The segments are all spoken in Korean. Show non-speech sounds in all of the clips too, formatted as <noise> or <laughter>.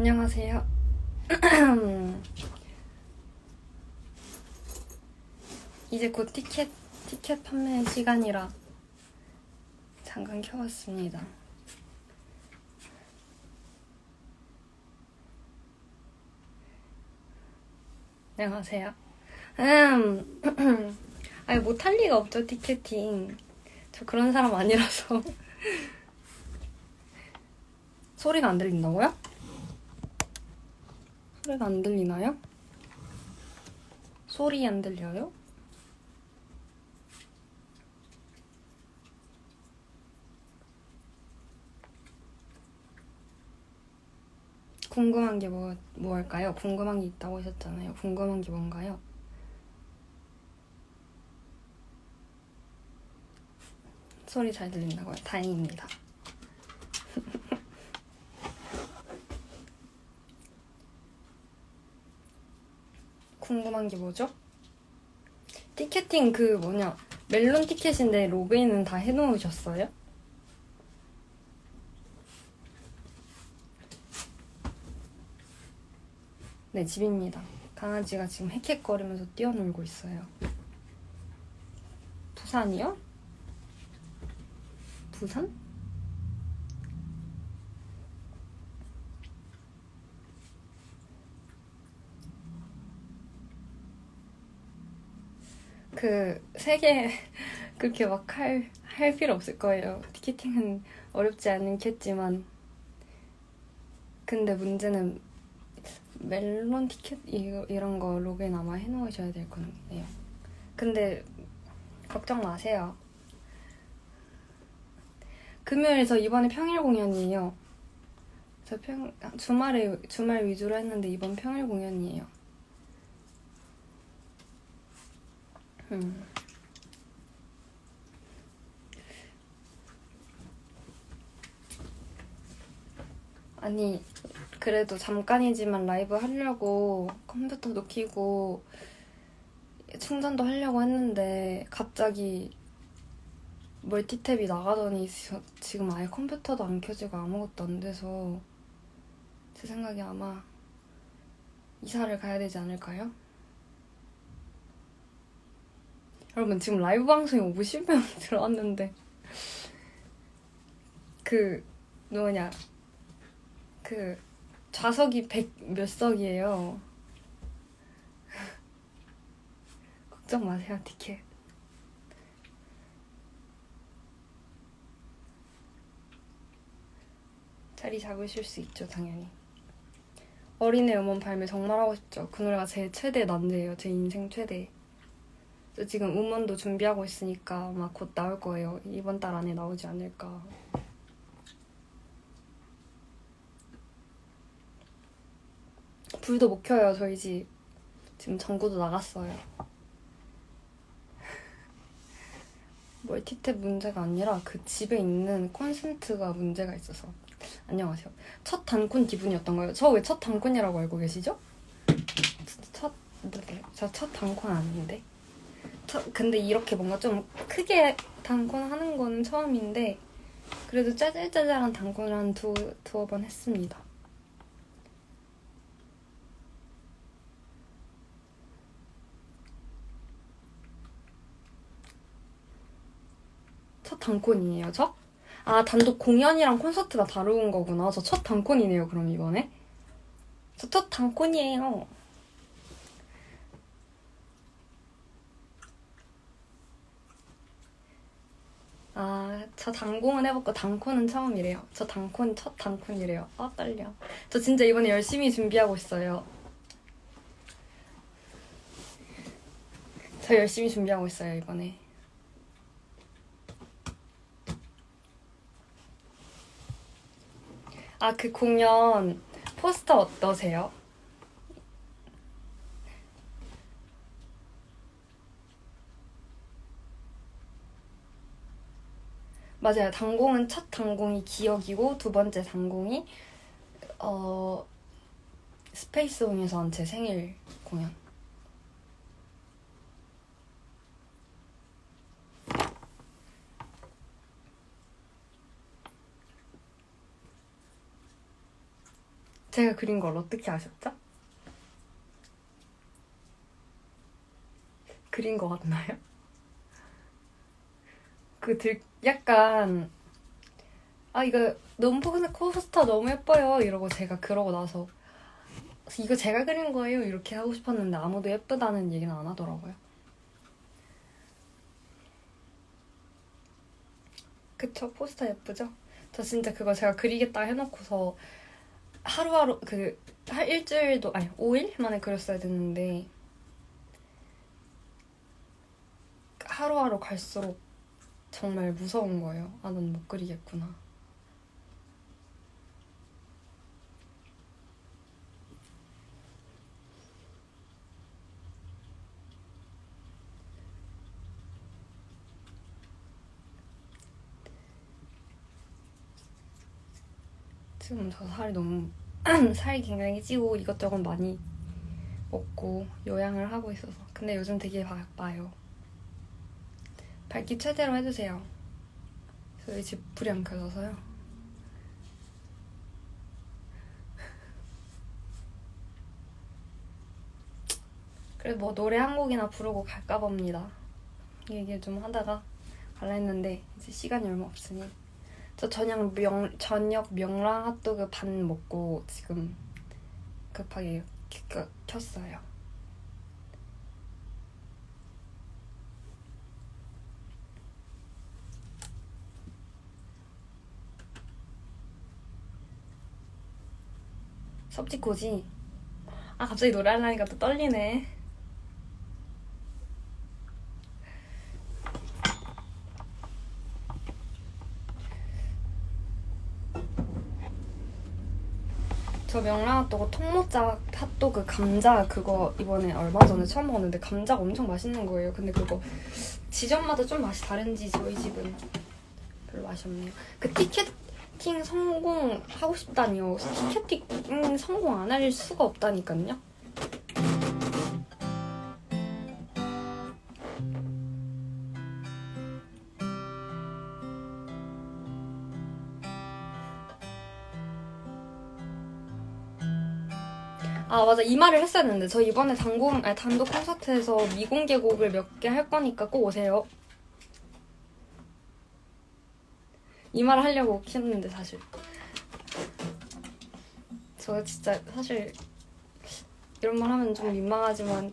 안녕하세요. <clears throat> 이제 곧 티켓 티켓 판매 시간이라 잠깐 켜봤습니다. 안녕하세요. 음, <clears throat> 아니 못할 리가 없죠 티켓팅. 저 그런 사람 아니라서 <laughs> 소리가 안 들린다고요? 소리가 안 들리나요? 소리 안 들려요? 궁금한 게 뭐, 뭐일까요? 궁금한 게 있다고 하셨잖아요. 궁금한 게 뭔가요? 소리 잘 들린다고요? 다행입니다. 궁금한 게 뭐죠? 티켓팅 그 뭐냐 멜론 티켓인데 로그인은 다 해놓으셨어요? 네 집입니다. 강아지가 지금 헥헥거리면서 뛰어놀고 있어요. 부산이요? 부산? 그 세 개 <laughs> 그렇게 막 할 할 필요 없을 거예요. 티켓팅은 어렵지 않겠지만 근데 문제는 멜론 티켓 이- 이런 거 로그인 아마 해놓으셔야 될 거예요. 근데 걱정 마세요. 금요일 저 이번에 평일 공연이에요. 저 평, 주말에 주말 위주로 했는데 이번 평일 공연이에요. 음. 아니 그래도 잠깐이지만 라이브 하려고 컴퓨터도 켜고 충전도 하려고 했는데 갑자기 멀티탭이 나가더니 지- 지금 아예 컴퓨터도 안 켜지고 아무것도 안 돼서 제 생각에 아마 이사를 가야 되지 않을까요? 여러분 지금 라이브 방송에 50명 <laughs> 들어왔는데. 그 누구냐. 그 좌석이 100몇 석이에요. <laughs> 걱정 마세요 티켓. 자리 잡으실 수 있죠 당연히. 어린애 음원 발매 정말 하고 싶죠. 그 노래가 제 최대 난제예요 제 인생 최대 저 지금 음원도 준비하고 있으니까 아마 곧 나올 거예요. 이번 달 안에 나오지 않을까. 불도 못 켜요, 저희 집. 지금 전구도 나갔어요. <laughs> 멀티탭 문제가 아니라 그 집에 있는 콘센트가 문제가 있어서. 안녕하세요. 첫 단콘 기분이었던가요? 저 왜 첫 단콘이라고 알고 계시죠? 첫, 네, 저첫 단콘 아닌데. 저- 근데 이렇게 뭔가 좀 크게 단콘 하는 거는 처음인데 그래도 짜잘짜잘한 단콘을 한 두, 두어 번 했습니다. 첫 단콘이에요, 저? 아, 단독 공연이랑 콘서트가 다른 거구나. 저 첫 단콘이네요, 그럼 이번에. 저 첫 단콘이에요. 아, 저 단공은 해봤고 단콘은 처음이래요. 저 단콘 첫 단콘이래요. 아 떨려. 저 진짜 이번에 열심히 준비하고 있어요. 저 열심히 준비하고 있어요 이번에. 아, 그 공연 포스터 어떠세요? 맞아요. 단공은 첫 단공이 기억이고 두 번째 단공이 어 스페이스홈에서 한 제 생일 공연. 제가 그린 걸 어떻게 아셨죠? 그린 거 같나요? 그 들, 약간 아 이거 너무 포근한 코스타 너무 예뻐요 이러고 제가 그러고 나서 이거 제가 그린 거예요 이렇게 하고 싶었는데 아무도 예쁘다는 얘기는 안 하더라고요. 그쵸 포스터 예쁘죠? 저 진짜 그거 제가 그리겠다 해놓고서 하루하루 그한 일주일도 아니 5일 만에 그렸어야 됐는데 하루하루 갈수록 정말 무서운 거예요. 아, 난 못 그리겠구나. 지금 저 살이 너무 <clears throat> 살이 굉장히 찌고 이것저것 많이 먹고 요양을 하고 있어서 근데 요즘 되게 바빠요. 밝기 최대로 해주세요. 저희 집 불이 안 켜져서요. 그래도 뭐 노래 한 곡이나 부르고 갈까 봅니다. 얘기 좀 하다가 갈라 했는데 이제 시간이 얼마 없으니 저 저녁 명 저녁 명랑 핫도그 반 먹고 지금 급하게 켜- 켰어요. 섭지코지. 아 갑자기 노래하려니까 또 떨리네. 저 명랑핫도그 통모짜 핫도그 감자 그거 이번에 얼마 전에 처음 먹었는데 감자가 엄청 맛있는 거예요. 근데 그거 지점마다 좀 맛이 다른지 저희 집은 별로 맛이 없네요. 그 티켓 팅 성공하고 싶다니요. 티켓팅 성공 안 할 수가 없다니까요. 아 맞아 이 말을 했었는데 저 이번에 단공 아니, 단독 콘서트에서 미공개 곡을 몇 개 할 거니까 꼭 오세요. 이 말을 하려고 했는데 사실 저 진짜 사실 이런 말 하면 좀 민망하지만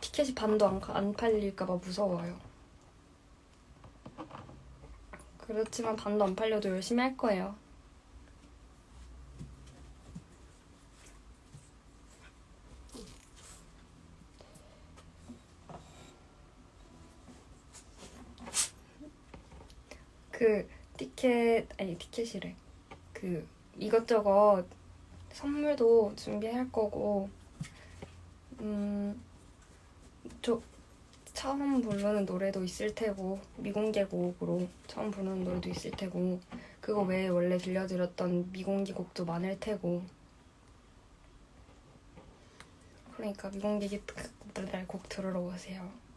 티켓이 반도 안, 가- 안 팔릴까봐 무서워요. 그렇지만 반도 안 팔려도 열심히 할 거예요. 그 티켓 아니 티켓이래 그 이것저것 선물도 준비할 거고 음저 처음 부르는 노래도 있을 테고 미공개 곡으로 처음 부르는 노래도 있을 테고 그거 외에 원래 들려드렸던 미공개 곡도 많을 테고 그러니까 미공개 곡 들으러 오세요.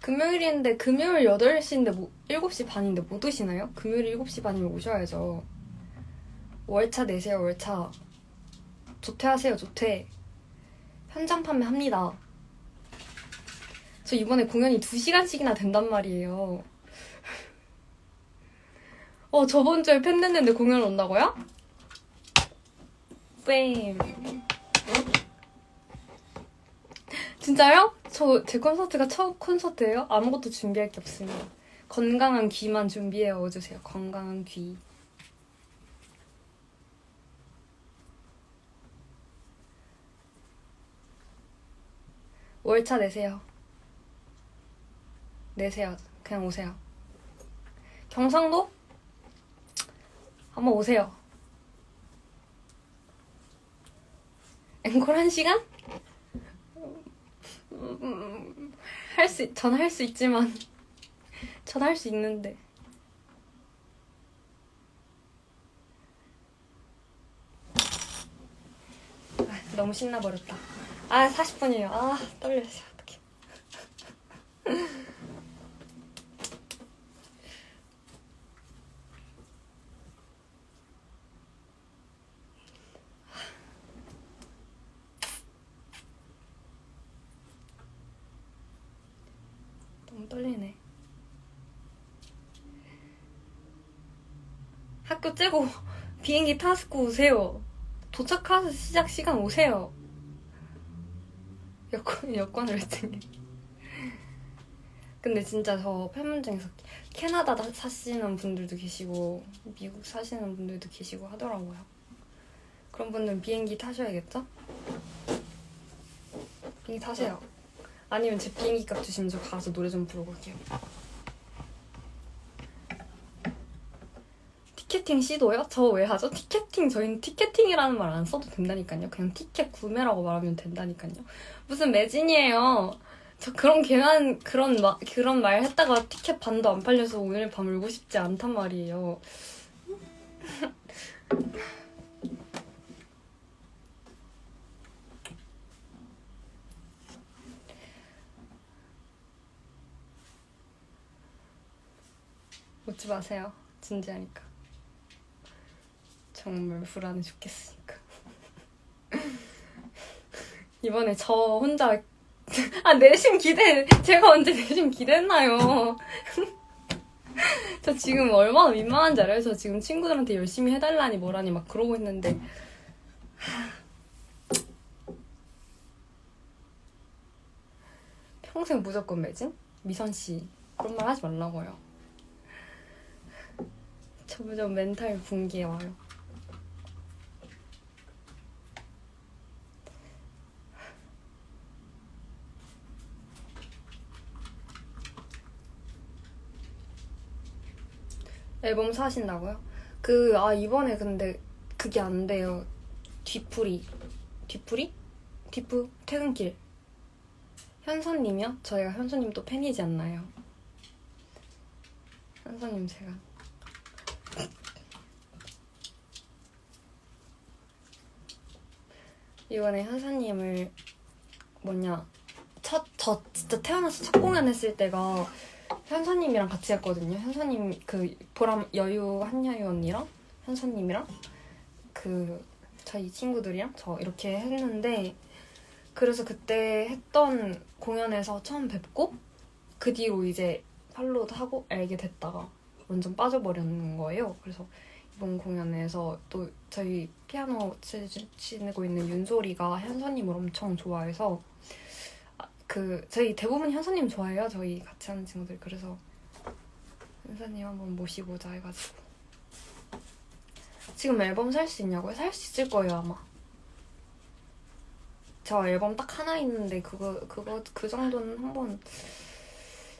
금요일인데 금요일 8시인데 뭐 7시 반인데 못 오시나요? 금요일 7시 반이면 오셔야죠. 월차 내세요, 월차. 조퇴하세요, 조퇴. 현장 판매 합니다. 저 이번에 공연이 2시간씩이나 된단 말이에요. <laughs> 어, 저번 주에 팬 냈는데 공연 온다고요? 뺨. 진짜요? 저 제 콘서트가 첫 콘서트예요? 아무것도 준비할 게 없습니다. 건강한 귀만 준비해 오주세요. 건강한 귀. 월차 내세요. 내세요. 그냥 오세요. 경상도? 한번 오세요. 앵콜 한 시간? 음, 할 수, 전 할 수 있지만, <laughs> 전 할 수 있는데. 아, 너무 신나버렸다. 아, 40분이에요. 아, 떨려. 씨, 어떡해. <laughs> 너무 떨리네. 학교 째고 <laughs> 비행기 타스고 오세요. 도착하서 시작 시간 오세요. 여권, 여권을 왜 챙겨? 근데 진짜 저 팬분 중에서 캐나다 다- 사시는 분들도 계시고 미국 사시는 분들도 계시고 하더라고요. 그런 분들은 비행기 타셔야겠죠? 비행기 타세요. 아니면 제 비행기 값 주시면 저 가서 노래 좀 부르고 올게요. 티켓팅 시도요? 저 왜 하죠? 티켓팅 저희는 티켓팅이라는 말 안 써도 된다니까요. 그냥 티켓 구매라고 말하면 된다니까요. 무슨 매진이에요. 저 그런 괜한 그런 마, 그런 말 했다가 티켓 반도 안 팔려서 오늘 밤 울고 싶지 않단 말이에요. 웃지 마세요. 진지하니까. 정말 불안해 죽겠으니까. <laughs> 이번에 저 혼자 <laughs> 아 내심 기대 제가 언제 내심 기대했나요? <laughs> 저 지금 얼마나 민망한지 알아요? 저 지금 친구들한테 열심히 해달라니 뭐라니 막 그러고 있는데 <sighs> 평생 무조건 매진? 미선 씨 그런 말 하지 말라고요. 점점 멘탈 붕괴 와요. 앨범 사신다고요? 그, 아, 이번에 근데 그게 안 돼요. 뒤풀이. 뒤풀이? 뒤프? 퇴근길. 현선님이요? 저희가 현선님 또 팬이지 않나요? 현선님 제가. 이번에 현선님을 뭐냐. 첫, 저 진짜 태어나서 첫 공연 했을 때가 현서님이랑 같이 했거든요. 현서님 그 보람 여유 한여유 언니랑 현서님이랑 그 저희 친구들이랑 저 이렇게 했는데 그래서 그때 했던 공연에서 처음 뵙고 그 뒤로 이제 팔로우도 하고 알게 됐다가 완전 빠져버렸는 거예요. 그래서 이번 공연에서 또 저희 피아노 치- 치고 있는 윤소리가 현서님을 엄청 좋아해서 아, 그 저희 대부분 현서님 좋아해요. 저희 같이 하는 친구들 그래서 현서님 한번 모시고자 해가지고 지금 앨범 살 수 있냐고요? 살 수 있을 거예요 아마. 저 앨범 딱 하나 있는데 그거 그거 그 정도는 한번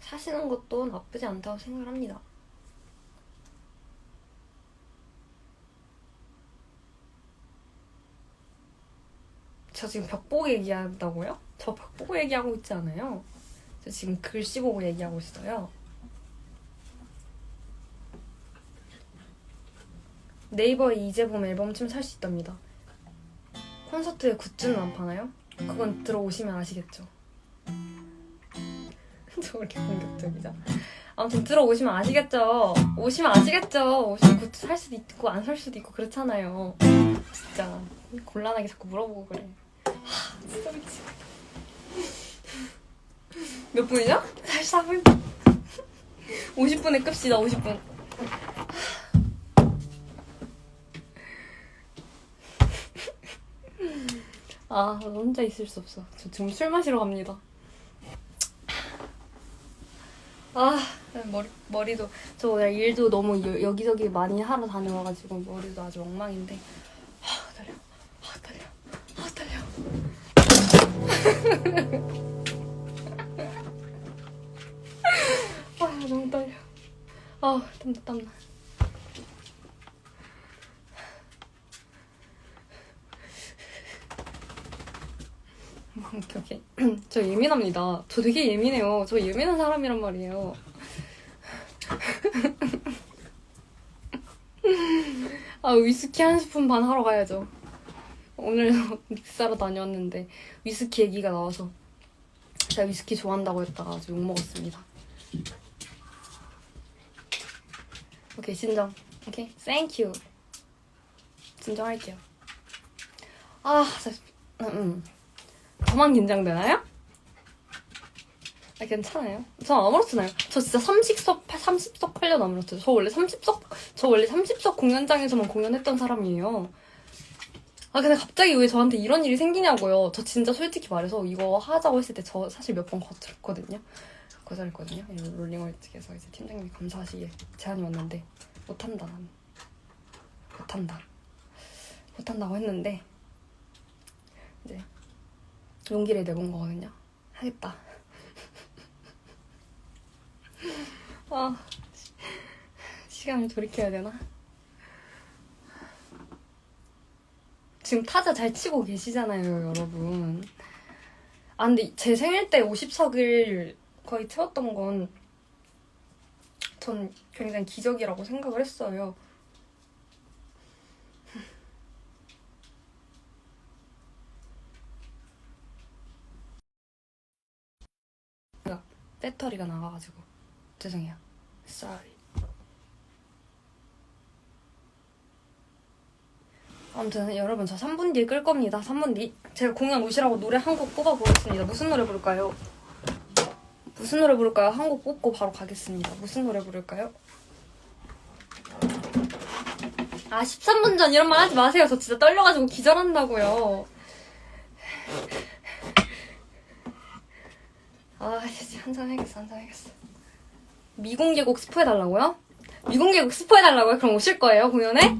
사시는 것도 나쁘지 않다고 생각합니다. 저 지금 벽보고 얘기한다고요? 저 벽보고 얘기하고 있지 않아요? 저 지금 글씨 보고 얘기하고 있어요. 네이버에 이재범 앨범쯤 살수 있답니다. 콘서트에 굿즈는 안 파나요? 그건 들어오시면 아시겠죠. <laughs> 저왜 이렇게 공격적이죠? 아무튼 들어오시면 아시겠죠. 오시면 아시겠죠. 오시면 굿즈 살 수도 있고 안 살 수도 있고 그렇잖아요. 진짜 곤란하게 자꾸 물어보고 그래. 하, 진짜 미치. 몇 분이죠? 44분. 50분에 끕시다. 50분. 아, 나 혼자 있을 수 없어. 저 지금 술 마시러 갑니다. 아, 머리, 머리도, 저 오늘 일도 너무 여, 여기저기 많이 하러 다녀와가지고 머리도 아주 엉망인데. 아, 떨려. 아, 떨려. 아, 떨려. <laughs> 땀나 땀나? 오케이 오케이 저 예민합니다. 저 되게 예민해요. 저 예민한 사람이란 말이에요. <laughs> 아 위스키 한 스푼 반 하러 가야죠. 오늘 <laughs> 믹사로 다녀왔는데 위스키 얘기가 나와서 제가 위스키 좋아한다고 했다가 아주 욕먹었습니다 오케이 진정 오케이. 땡큐 진정할게요. 아 음, 음. 저만 긴장되나요? 아 괜찮아요. 저 아무렇지 않아요. 저 진짜 30석 30석 하려도 아무렇죠 저 원래 30석 저 원래 30석 공연장에서만 공연했던 사람이에요. 아 근데 갑자기 왜 저한테 이런 일이 생기냐고요. 저 진짜 솔직히 말해서 이거 하자고 했을 때 저 사실 몇 번 거절했거든요 거절했거든요. 이 롤링월드에서 이제 팀장님이 감사하시게 제안이 왔는데 못한다 난. 못한다. 못한다고 했는데 이제 용기를 내본 거거든요. 하겠다. <laughs> 아 시- 시간을 돌이켜야 되나? 지금 타자 잘 치고 계시잖아요 여러분. 아 근데 제 생일 때 50석을 거의 채웠던 건 전 굉장히 기적이라고 생각을 했어요. <laughs> 배터리가 나가가지고 죄송해요. Sorry. 아무튼 여러분 저 3분 뒤에 끌 겁니다. 3분 뒤. 제가 공연 오시라고 노래 한 곡 뽑아 보겠습니다. 무슨 노래 부를까요? 무슨 노래 부를까요? 한 곡 뽑고 바로 가겠습니다. 무슨 노래 부를까요? 아 13분 전 이런 말 하지 마세요. 저 진짜 떨려가지고 기절한다고요. 아 진짜 한잔 해야겠어 한잔 해야겠어. 미공개곡 스포해달라고요? 미공개곡 스포해달라고요? 그럼 오실 거예요 공연에?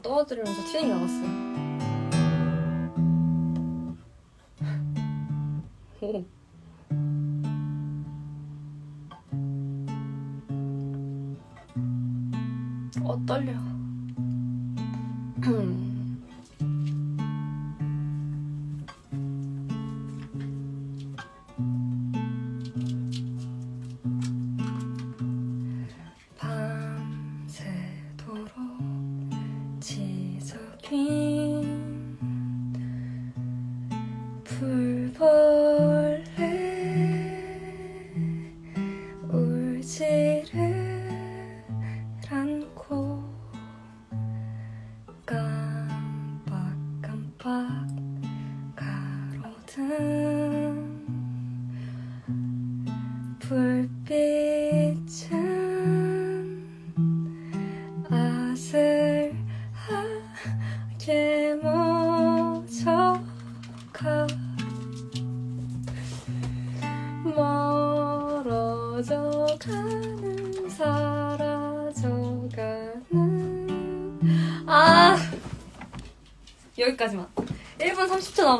어우 떨어뜨리면서 튜닝 나갔어요. 오. 어 떨려.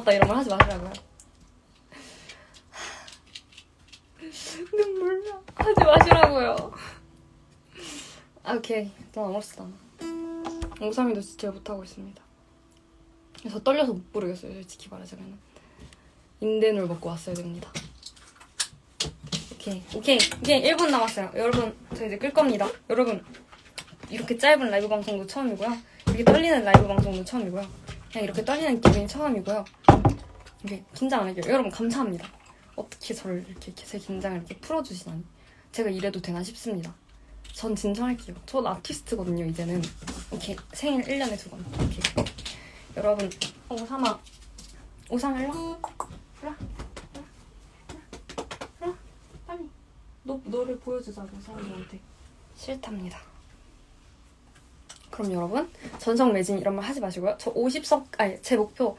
30초 남았다 이런 말 하지 마시라고요. <laughs> 눈물 나. 하지 마시라고요. 아, 오케이. 난 않아. 오삼이도 진짜 못하고 있습니다. 그래서 떨려서 못 부르겠어요 솔직히 말하자면 인덴을 먹고 왔어야 됩니다. 오케이 오케이 오케이. 1분 남았어요. 여러분 저 이제 끌 겁니다. 여러분 이렇게 짧은 라이브 방송도 처음이고요. 이렇게 떨리는 라이브 방송도 처음이고요 그냥 이렇게 떨리는 기분이 처음이고요. 이게 긴장 안 할게요. 여러분 감사합니다. 어떻게 저를 이렇게 제 긴장을 이렇게 풀어주시다니. 제가 이래도 되나 싶습니다. 전 진정할게요. 전 아티스트거든요 이제는. 오케이 생일 1년에 두 번. 오케이 여러분 오삼아. 일로 와. 일로 와. 일로 와. 빨리. 너, 너를 보여주자고 사람들한테. 싫답니다 그럼 여러분 전성 매진 이런 말 하지 마시고요 저 50석 아니 제 목표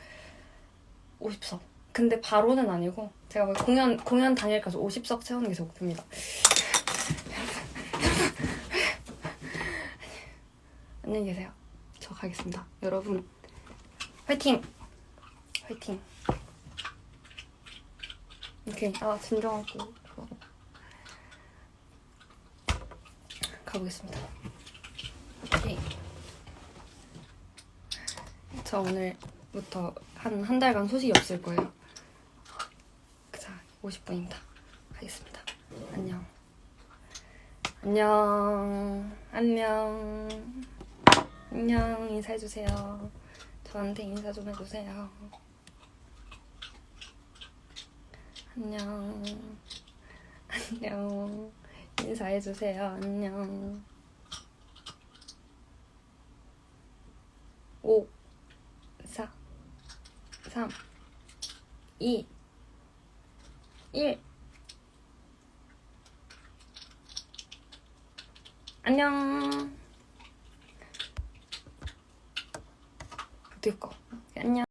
50석 근데 바로는 아니고 제가 뭐 공연 공연 당일까지 50석 채우는 게 제 목표입니다 <laughs> 안녕히 계세요 저 가겠습니다 여러분 화이팅 파이팅. 오케이. 아, 진정하고. 좋아. 가보겠습니다. 오케이. 저 오늘부터 한, 한 달간 소식이 없을 거예요. 자, 50분입니다. 가겠습니다. 안녕. 안녕. 안녕. 안녕. 인사해주세요. 저한테 인사 좀 해주세요. 안녕. 안녕. 인사해주세요. 안녕. 5, 4, 3, 2, 1. 안녕. 어떨까? 안녕.